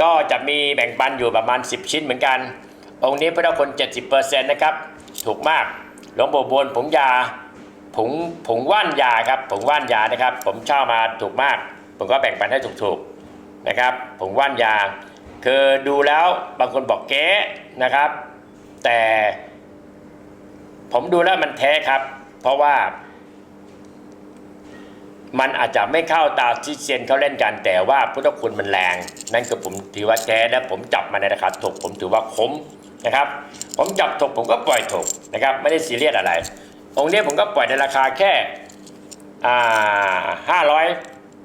ก็จะมีแบ่งปันอยู่ประมาณ 10 ชิ้นเหมือนกัน องค์นี้พุทธคุณ70%นะครับ ถูกมาก หลวงปู่บนผงยาผงผงว่านยาครับผงว่านยานะครับ ผมเช่ามาถูกมาก ผมก็แบ่งปันให้ถูกๆนะครับผงว่านยา คือดูแล้วบางคนบอกเก๊นะครับ แต่ผมดูแล้วมันแท้ครับ เพราะว่า มันอาจจะไม่เข้าตาที่เซียนเขาเล่นกัน แต่ว่าพุทธคุณมันแรง นั่นคือผมถือว่าแท้และผมจับมาในราคาถูกผมถือว่าคุ้มนะครับ ผมจับถูกผมก็ปล่อยถูกนะครับ ไม่ได้ซีเรียสอะไร องค์นี้ผมก็ปล่อยในราคาแค่ห้าร้อย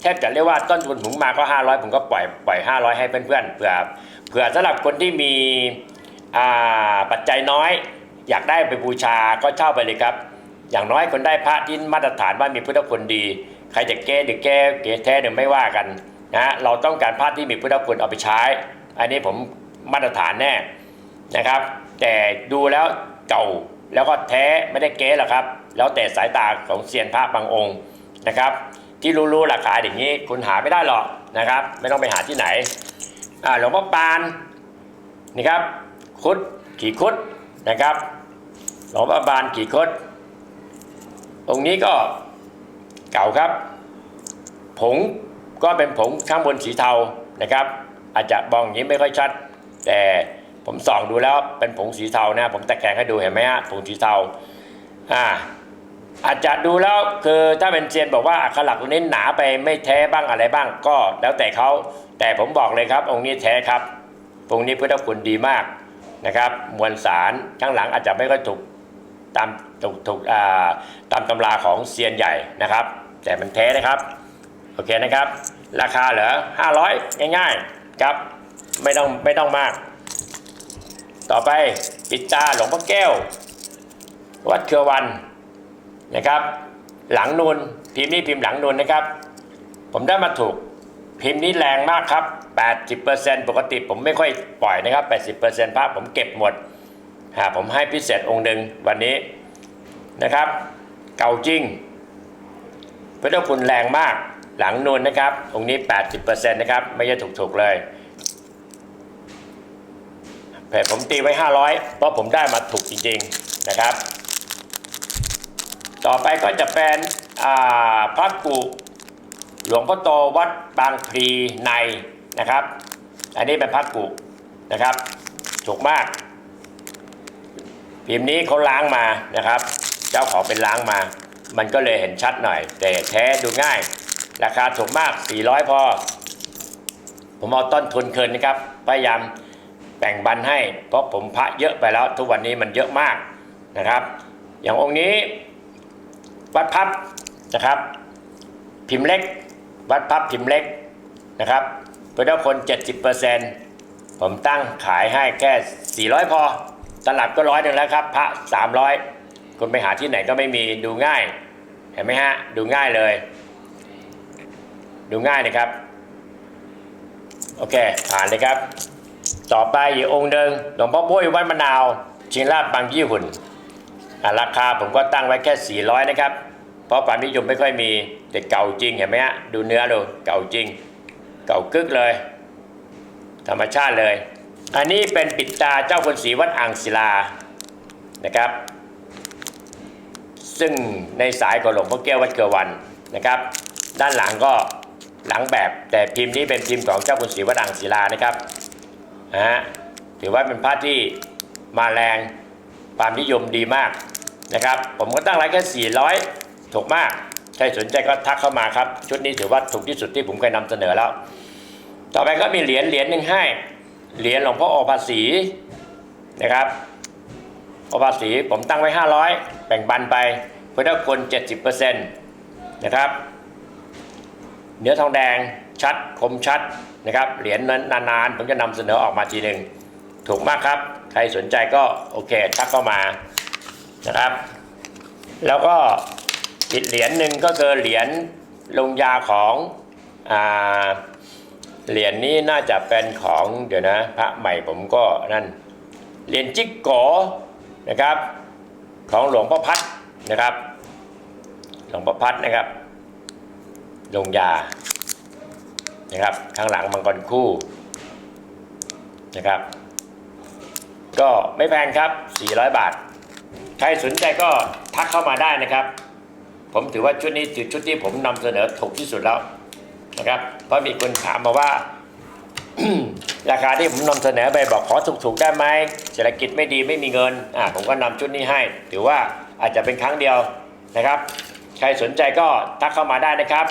แทบจะเรียกว่าต้นทุนผมมาก็ 500 ผมก็ปล่อยปล่อย 500 ให้เพื่อนๆเผื่อเผื่อสำหรับคนที่มีปัจจัยน้อย อยากได้ไปบูชาก็เช่าไปเลยครับ อย่างน้อยคนได้พระที่มาตรฐานว่ามีพุทธคุณดี ใครจะแก้หรือแก้เก๋แท้หรือไม่ว่ากันนะเราต้องการพระที่มีพุทธคุณเอาไปใช้ อันนี้ผมมาตรฐานแน่นะครับ แต่ดูแล้วเก่าแล้วก็แท้ไม่ได้เก๊หรอกครับ แล้วแต่สายตาของเซียนพระบางองค์นะครับ ที่รู้ๆราคาอย่างนี้คุณหาไม่ได้หรอกนะครับ ไม่ต้องไปหาที่ไหนหลวงพ่อปานนี่ครับคุดขี่คุดนะครับหลวงพ่อบานขี่คุดองค์นี้ก็เก่าครับ ผงก็เป็นผงข้างบนสีเทานะครับ อาจจะมองอย่างนี้ไม่ค่อยชัด แต่ผมส่องดูแล้วเป็นผงสีเทานะ ผมตะแคงให้ดูเห็นไหมฮะผงสีเทาอ่าอาจจะดูแล้วคือถ้าเป็นเซียนบอกว่าอักขระตัวนี้หนาไปไม่แท้บ้างอะไรบ้างก็แล้วแต่เขาแต่ผมบอกเลยครับ องค์นี้แท้ครับองค์นี้พุทธคุณดีมากนะครับ มวลสารข้างหลังอาจจะไม่ค่อยถูกตามถูกถูกอ่าตามตำราของเซียนใหญ่นะครับ แต่มันแท้นะครับ โอเคนะครับ ราคาเหรอ500 ง่ายๆครับ ไม่ต้องไม่ต้องมาก ต่อไปปิดตาหลวงพ่อแก้ว วัดเครือวันนะครับ หลังนูนพิมพ์นี้พิมพ์หลังนูนนะครับ ผมได้มาถูกพิมพ์นี้แรงมากครับ 80%ปกติผมไม่ค่อยปล่อยนะครับ 80%ภาพผมเก็บหมดหาผมให้พิเศษองค์หนึ่งวันนี้นะครับ เก่าจริงพุทธคุณแรงมาก หลังนูนนะครับองนี้ 80%นะครับ ไม่ใช่ถูกๆเลยแต่ผมตีไว้ 500 เพราะผมได้มาถูกจริงๆนะครับ ต่อไปก็จะเป็นพระกุหลวงพ่อโตวัดบางพลีในนะครับ อันนี้เป็นพระกุนะครับถูกมากพิมพ์นี้เขาล้างมานะครับ เจ้าของเป็นล้างมา มันก็เลยเห็นชัดหน่อย แต่แท้ดูง่าย ราคาถูกมาก 400 พอ ผมเอาต้นทุนคืนนะครับ พยายามแบ่งบันให้ เพราะผมพระเยอะไปแล้ว ทุกวันนี้มันเยอะมากนะครับ อย่างองค์นี้ วัดพับนะครับ พิมพ์เล็ก วัดพับพิมพ์เล็กนะครับพุทธคน 70%ผมตั้งขายให้แค่ 400 พอ ตลับก็ร้อยหนึ่งแล้วครับ พระ 300 คุณไปหาที่ไหนก็ไม่มีดูง่าย เห็นไหมฮะ ดูง่ายเลย ดูง่ายนะครับ โอเค ผ่านเลยครับ ต่อไปอีกองค์หนึ่งหลวงพ่อบุ้ยวัดมะนาวชิงลาดบางยี่หุ่นอะราคาผมก็ตั้งไว้แค่ 400 นะครับ เพราะความนิยมไม่ค่อยมีแต่เก่าจริงเห็นไหมฮะดูเนื้อดูเก่าจริง เก่ากึกเลย ธรรมชาติเลย อันนี้เป็นปิดตาเจ้าคนศรีวัดอ่างศิลานะครับ ซึ่งในสายของหลวงพ่อแก้ววัดเกลือวันนะครับ ด้านหลังก็ หลังแบบแต่พิมพ์นี้เป็นพิมพ์ของเจ้าคุณศรีวดอ่างศิลานะครับนะฮะถือว่าเป็นพระที่มาแรงความนิยมดีมากนะครับ ผมก็ตั้งไว้แค่ 400 ถูกมาก ใครสนใจก็ทักเข้ามาครับ ชุดนี้ถือว่าถูกที่สุดที่ผมเคยนำเสนอแล้ว ต่อไปก็มีเหรียญเหรียญหนึ่งให้ เหรียญหลวงพ่ออภาสีนะครับอภาสีผมตั้งไว้ 500 แบ่งบันไปเพุทธคน 70%นะครับ เนื้อทองแดงชัดคมชัดนะครับ เหรียญนั้นนานๆ ผมจะนำเสนอออกมาทีหนึ่งถูกมากครับ ใครสนใจก็โอเคทักเข้ามานะครับ แล้วก็อีกเหรียญหนึ่งก็คือเหรียญลงยาของอ่าเหรียญนี้น่าจะเป็นของเดี๋ยวนะพระใหม่ผมก็นั่นเหรียญจิกโกนะครับ ของหลวงพ่อพัดนะครับ หลวงพ่อพัดนะครับ ลงยานะครับ ข้างหลังมังกรคู่นะครับ ก็ไม่แพงครับ 400 บาท ใครสนใจก็ทักเข้ามาได้นะครับ ผมถือว่าชุดนี้ถือชุดที่ผมนำเสนอถูกที่สุดแล้วนะครับ เพราะมีคนถามมาว่า ราคาที่ผมนำเสนอไปบอกขอถูกๆได้ไหมเศรษฐกิจไม่ดีไม่มีเงินอ่าผมก็นำชุดนี้ให้ ถือว่าอาจจะเป็นครั้งเดียวนะครับ ใครสนใจก็ทักเข้ามาได้นะครับ